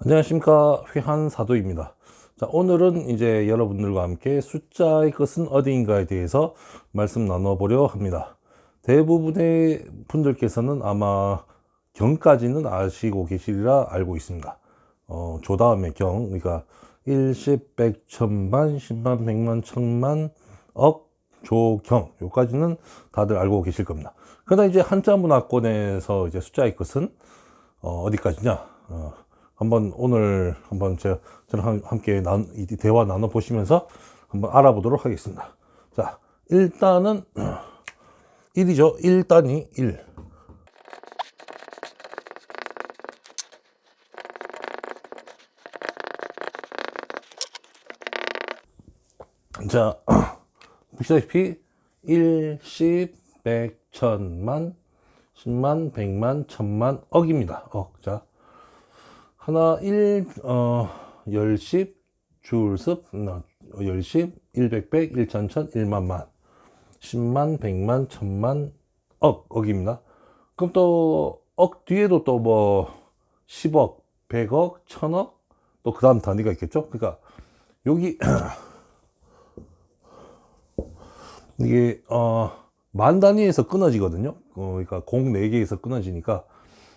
안녕하십니까. 회한사도입니다. 자 오늘은 이제 여러분들과 함께 숫자의 것은 어디인가에 대해서 말씀 나눠보려 합니다. 대부분의 분들께서는 아마 경까지는 아시고 계시리라 알고 있습니다. 어, 조 다음에 경 그러니까 일십, 백, 천만, 십만, 백만, 천만, 억, 조, 경 요까지는 다들 알고 계실 겁니다. 그러나 이제 한자 문화권에서 이제 숫자의 것은 어, 어디까지냐? 어, 한번 오늘 한번 제가 저랑 함- 함께 난, 이 대화 나눠 보시면서 한번 알아보도록 하겠습니다. 자, 일단은 1이죠. 1단위 1. 자, 보시다시피 1, 10, 100, 천만, 10만, 100만, 천만, 억입니다. 억. 자, 하나, 일, 어, 열십, 줄습, 어, 열십, 일백, 백, 일천천, 일만만, 십만, 백만, 천만, 억, 억입니다. 그럼 또, 억 뒤에도 또 뭐, 십억, 백억, 천억, 또 그 다음 단위가 있겠죠? 그러니까, 여기, 이게, 어, 만 단위에서 끊어지거든요. 어, 그러니까 공 4개에서 끊어지니까,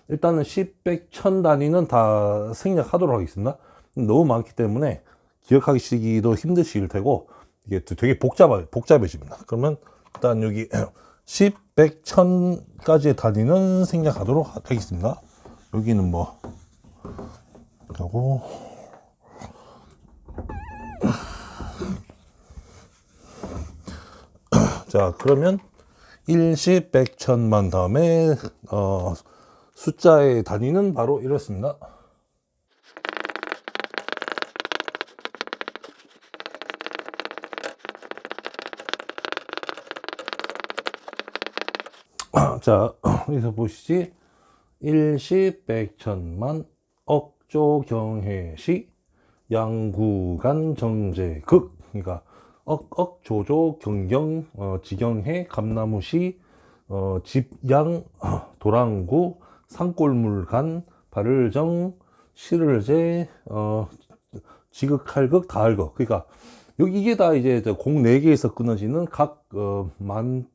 일단은 10, 100, 1000 단위는 다 생략하도록 하겠습니다. 너무 많기 때문에 기억하시기도 힘드실 테고 이게 되게 복잡하, 복잡해집니다. 그러면 일단 여기 10, 100, 1000까지의 단위는 생략하도록 하겠습니다. 여기는 뭐 하고 자 그러면 1, 10, 100, 1000만 다음에 어, 숫자의 단위는 바로 이렇습니다. 자, 여기서 보시지. 일시, 백천만, 억조, 경해시, 양구간, 정제 극. 그러니까 억, 억, 조조, 경경, 어, 지경해, 감나무시, 어, 집양, 어, 도랑구, 산골물간, 발을정, 시를제, 어, 지극할극, 다할극. 그러니까 여기 이게 다 이제 저공 4개에서 끊어지는 각, 어, 만,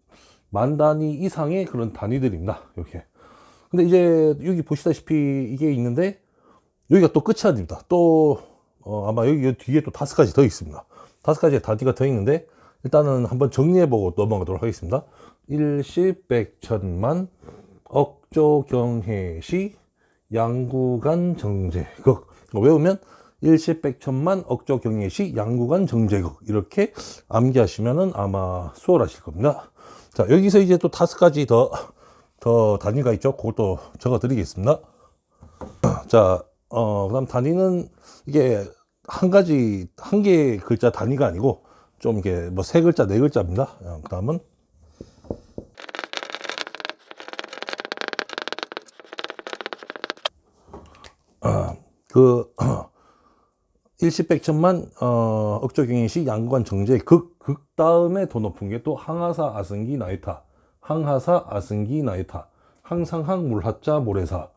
만 단위 이상의 그런 단위들입니다. 이렇게. 근데 이제 여기 보시다시피 이게 있는데 여기가 또 끝이 아닙니다. 또, 어, 아마 여기 뒤에 또 다섯 가지 더 있습니다. 다섯 가지의 단위가 더 있는데 일단은 한번 정리해보고 넘어가도록 하겠습니다. 일 십, 백, 천만, 억조, 경해시, 양구간, 정제극. 외우면 일십, 백, 천만, 억조, 경해시, 양구간, 정제극. 이렇게 암기하시면은 아마 수월하실 겁니다. 자, 여기서 이제 또 다섯 가지 더, 더 단위가 있죠. 그것도 적어 드리겠습니다. 자, 어, 그 다음 단위는 이게 한 가지, 한 개의 글자 단위가 아니고 좀 이게 뭐 세 글자, 네 글자입니다. 그 다음은 그 일시백천만 어, 억조경인시 양관 정제 극, 극 다음에 더 높은 게 또 항하사 아승기 나이타. 항하사 아승기 나이타. 항상항 물하자 모래사.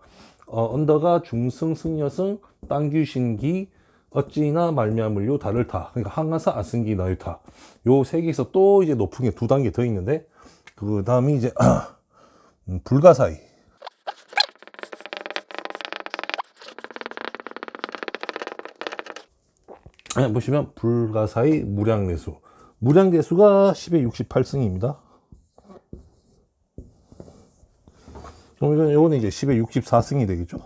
어, 언더가 중승 승여승 땅규신기 어찌나 말미암을요 다를타. 그러니까 항하사 아승기 나이타. 요 세 개에서 또 이제 높은 게 두 단계 더 있는데 그 다음이 이제 음, 불가사의 네, 보시면 불가사의 무량대수. 무량대수가 10의 68승입니다. 그럼 이건 요거는 이제 10의 64승이 되겠죠.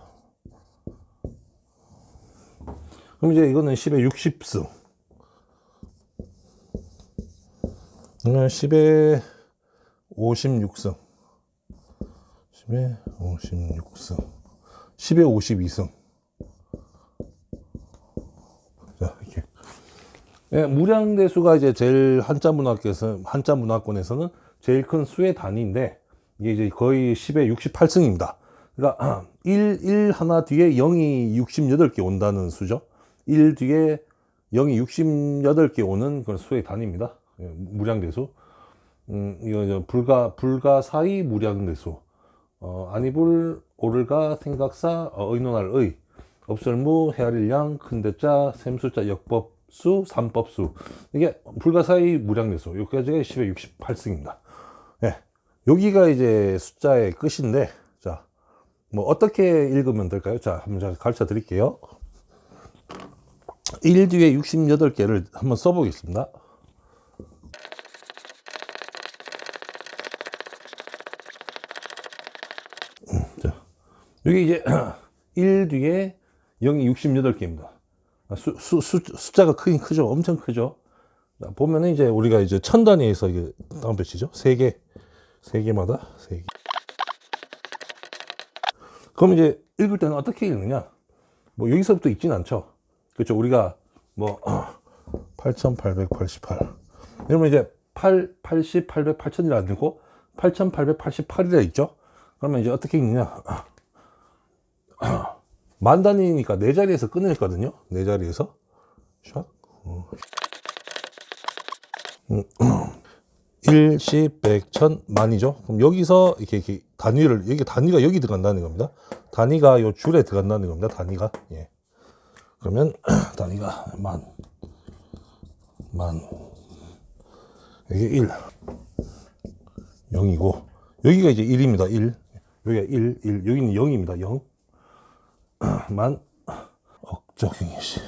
그럼 이제 이거는 10의 60승. 이건 10의 56승. 10의 56승. 10의 52승. 예, 무량대수가 이제 제일 한자 문학에서 한자 문화권에서는 제일 큰 수의 단위인데 이게 이제 거의 10의 68승입니다. 그러니까 1, 1 하나 뒤에 0이 68개 온다는 수죠. 1 뒤에 0이 68개 오는 그런 수의 단위입니다. 예, 무량대수. 음, 이거 불가 불가 사이 무량대수. 어, 아니불 오를가 생각사 어, 의논할 의 업설무, 헤아릴량, 큰대자, 샘수자, 역법 수, 삼법수. 이게 불가사의 무량대수. 여기까지가 10의 68승입니다. 예. 여기가 이제 숫자의 끝인데, 자, 뭐 어떻게 읽으면 될까요? 자, 한번 가르쳐 드릴게요. 1 뒤에 68개를 한번 써보겠습니다. 음, 자, 여기 이제 1 뒤에 0이 68개입니다. 수, 수, 수, 숫자가 크긴 크죠. 엄청 크죠. 자, 보면은 이제 우리가 이제 천 단위에서 이게 다음 배치죠. 세 개, 세 개마다 세 개. 그럼 이제 읽을 때는 어떻게 읽느냐? 뭐 여기서부터 읽진 않죠. 그렇죠. 우리가 뭐 8,888. 이러면 이제 8, 80, 800, 8,000이라 안 되고 8,888이라 있죠. 그러면 이제 어떻게 읽느냐? 만 단위니까 네 자리에서 끊을거든요. 네 자리에서. 음, 1, 10, 100, 1000, 만이죠. 그럼 여기서 이렇게, 이렇게 단위를, 여기 단위가 여기 들어간다는 겁니다. 단위가 요 줄에 들어간다는 겁니다. 단위가. 예. 그러면 단위가 만, 만, 여기 1, 0이고, 여기가 이제 1입니다. 1. 여기가 1, 1. 여기는 0입니다. 0. 만, 씨.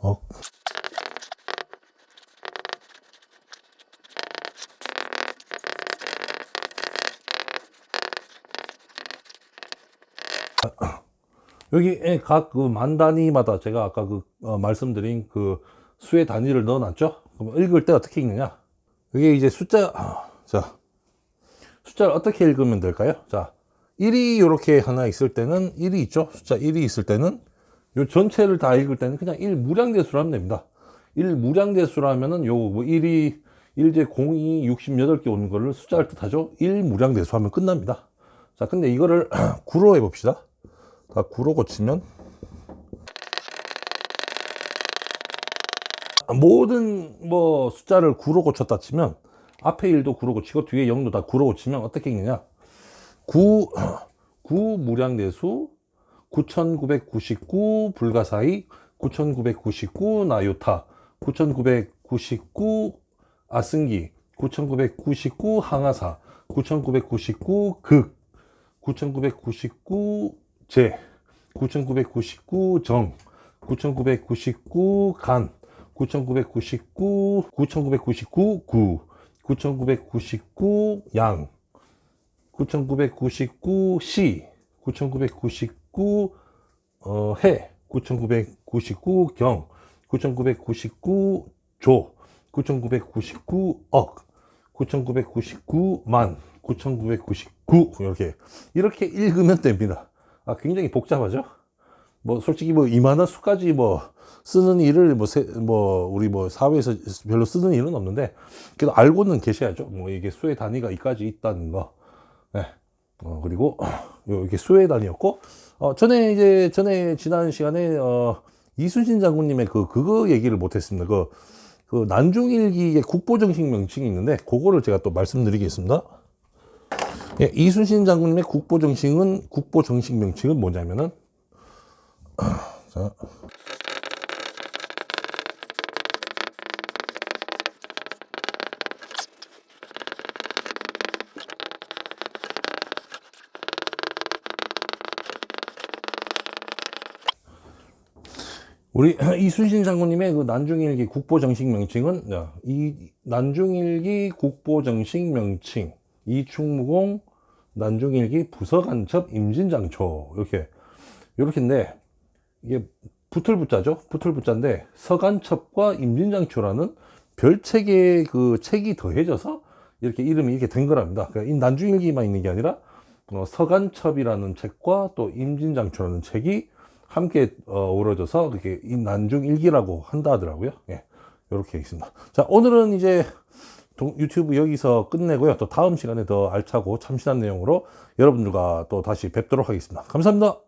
억. 여기 각 그 만 단위마다 제가 아까 그 어, 말씀드린 그 수의 단위를 넣어놨죠. 그럼 읽을 때 어떻게 읽느냐? 여기 이제 숫자 아, 자 숫자를 어떻게 읽으면 될까요? 자 1이 이렇게 하나 있을 때는 1이 있죠. 숫자 1이 있을 때는 요 전체를 다 읽을 때는 그냥 1 무량대수로 하면 됩니다. 1 무량대수로 하면은 요뭐 1이 1제 0이 68개 오는 거를 숫자를 뜻하죠. 1 무량대수 하면 끝납니다. 자 근데 이거를 9로 해 봅시다. 다 9로 고치면 모든 뭐 숫자를 9로 고쳤다 치면 앞에 1도 9로 고치고 뒤에 0도 다 9로 고치면 어떻게 읽느냐 9, 9 무량대수 9999 불가사의 9999 나요타 9999 아승기 9999 항아사 9999극 9999 제, 9999 정, 9999 간, 9999, 9999 구, 9999 양, 9999 시, 9999 어, 해, 9999 경, 9999 조, 9999 억, 9999 만, 9999 이렇게 이렇게 읽으면 됩니다. 아, 굉장히 복잡하죠? 뭐, 솔직히 뭐, 이만한 수까지 뭐, 쓰는 일을 뭐, 세, 뭐, 우리 뭐, 사회에서 별로 쓰는 일은 없는데, 그래도 알고는 계셔야죠. 뭐, 이게 수의 단위가 이까지 있다는 거. 네. 어, 그리고, 요, 이게 단위였고, 어, 전에 이제, 전에 지난 시간에, 어, 이순신 장군님의 그, 그거 얘기를 못했습니다. 그, 그, 난중일기의 국보정식 명칭이 있는데, 그거를 제가 또 말씀드리겠습니다. 예, 이순신 장군님의 국보 정식은 국보 정식 명칭은 뭐냐면은 자. 우리 이순신 장군님의 그 난중일기 국보 정식 명칭은 이 난중일기 국보 정식 명칭 이충무공 난중일기 부서간첩 임진장초 이렇게 이렇게인데 이게 붙을붙자죠? 붙을붙자인데 서간첩과 임진장초라는 별책의 그 책이 더해져서 이렇게 이름이 이렇게 된 거랍니다. 그러니까 이 난중일기만 있는 게 아니라 어, 서간첩이라는 책과 또 임진장초라는 책이 함께 어, 우러져서 이렇게 이 난중 일기라고 한다 하더라고요 예, 이렇게 있습니다 자 오늘은 이제 유튜브 여기서 끝내고요. 또 다음 시간에 더 알차고 참신한 내용으로 여러분들과 또 다시 뵙도록 하겠습니다. 감사합니다.